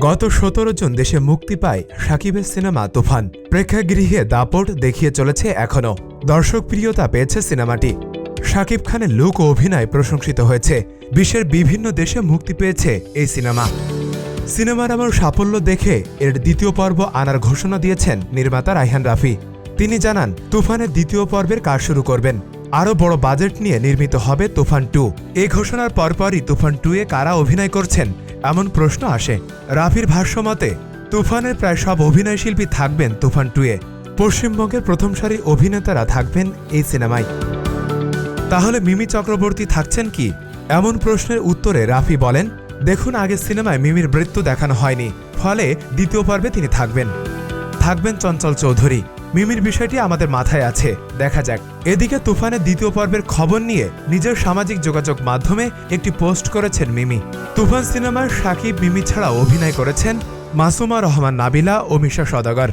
গত সতেরো জন দেশে মুক্তি পায় সাকিবের সিনেমা তুফান। প্রেক্ষাগৃহে দাপট দেখিয়ে চলেছে এখনও। দর্শক প্রিয়তা পেয়েছে সিনেমাটি। শাকিব খানের লুক ও অভিনয় প্রশংসিত হয়েছে। বিশ্বের বিভিন্ন দেশে মুক্তি পেয়েছে এই সিনেমা। সিনেমার আমার সাফল্য দেখে এর দ্বিতীয় পর্ব আনার ঘোষণা দিয়েছেন নির্মাতা রাইহান রাফি। তিনি জানান, তুফানের দ্বিতীয় পর্বের কাজ শুরু করবেন। আরও বড় বাজেট নিয়ে নির্মিত হবে তুফান টু। এই ঘোষণার পরপরই তুফান টু এ কারা অভিনয় করছেন, এমন প্রশ্ন আসে। রাফির ভাষ্যমতে তুফানের প্রায় সব অভিনয়শিল্পী থাকবেন তুফান টু এ। পশ্চিমবঙ্গের প্রথম সারির অভিনেতারা থাকবেন এই সিনেমায়। তাহলে মিমি চক্রবর্তী থাকছেন কি? এমন প্রশ্নের উত্তরে রাফি বলেন, দেখুন, আগে সিনেমায় মিমির মৃত্যু দেখানো হয়নি, ফলে দ্বিতীয় পর্বে তিনি থাকবেন। থাকবেন চঞ্চল চৌধুরী। মিমির বিষয়টি আমাদের মাথায় আছে। দেখা যাক। এদিকে তুফানের দ্বিতীয় পর্বের খবর নিয়ে নিজের সামাজিক যোগাযোগ মাধ্যমে একটি পোস্ট করেছেন মিমি। তুফান সিনেমায় সাকিব মিমি ছাড়া অভিনয় করেছেন মাসুমা রহমান নাবিলা ও মিশা সদাগর।